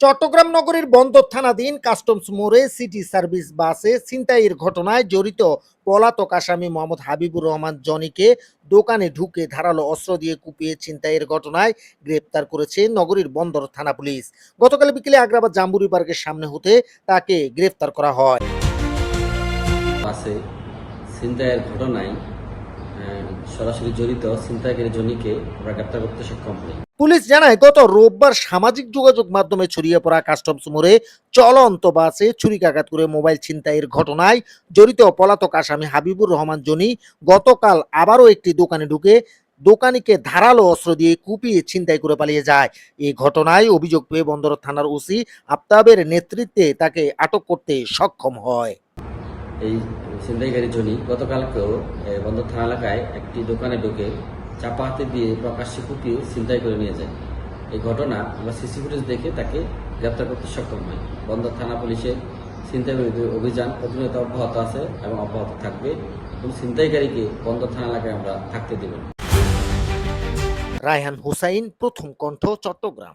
চট্টগ্রাম নগরীর বন্দর থানাধীন কাস্টমস মোড়ে সিটি সার্ভিস বাসে ছিনতাইয়ের ঘটনায় জড়িত পলাতক আসামি মোহাম্মদ হাবিবুর রহমান জনিকে দোকানে ঢুকে ধারালো অস্ত্র দিয়ে কুপিয়ে ছিনতাইয়ের ঘটনায় গ্রেপ্তার করেছে নগরীর বন্দর থানা পুলিশ। গতকাল বিকেলে আগ্রাবাদ জাম্বুরি পার্কের সামনে হতে তাকে গ্রেপ্তার করা হয়। বাসে ছিনতাইয়ের ঘটনায় সরাসরি জড়িত ছিনতাইকারী জনিকে আমরা গ্রেপ্তার করতে সক্ষম হই। পুলিশ জানায়, গত রোববার সামাজিক যোগাযোগ মাধ্যমে ছড়িয়ে পড়া কাস্টমস মোড়ে চলন্ত বাসে ছুরিকাঘাত করে মোবাইল ছিনতাইয়ের ঘটনায় জড়িত পলাতক আসামি হাবিবুর রহমান জনি গতকাল আবারও একটি দোকানে ঢুকে দোকানিকে ধারালো অস্ত্র দিয়ে কুপিয়ে ছিনতাই করে পালিয়ে যায়। এই ঘটনায় অভিযোগ পেয়ে বন্দর থানার ওসি আফতাবের নেতৃত্বে তাকে আটক করতে সক্ষম হয়। এই ছিনতাইকারী জনি গতকালকেও বন্দর থানা এলাকায় একটি দোকানে ঢুকে চাপা হাতে দিয়ে প্রকাশ্যে কুপিয়ে ছিনতাই করে নিয়ে যায়। এই ঘটনা আমরা সিসি ফুটেজ দেখে তাকে গ্রেপ্তার করতে সক্ষম হই বন্দর থানা পুলিশের ছিনতাই অভিযান প্রতিনিয়ত অব্যাহত আছে এবং অব্যাহত থাকবে এবং ছিনতাইকারীকে বন্দর থানা এলাকায় আমরা থাকতে দেব না। রায়হান হুসাইন, প্রথম কণ্ঠ, চট্টগ্রাম।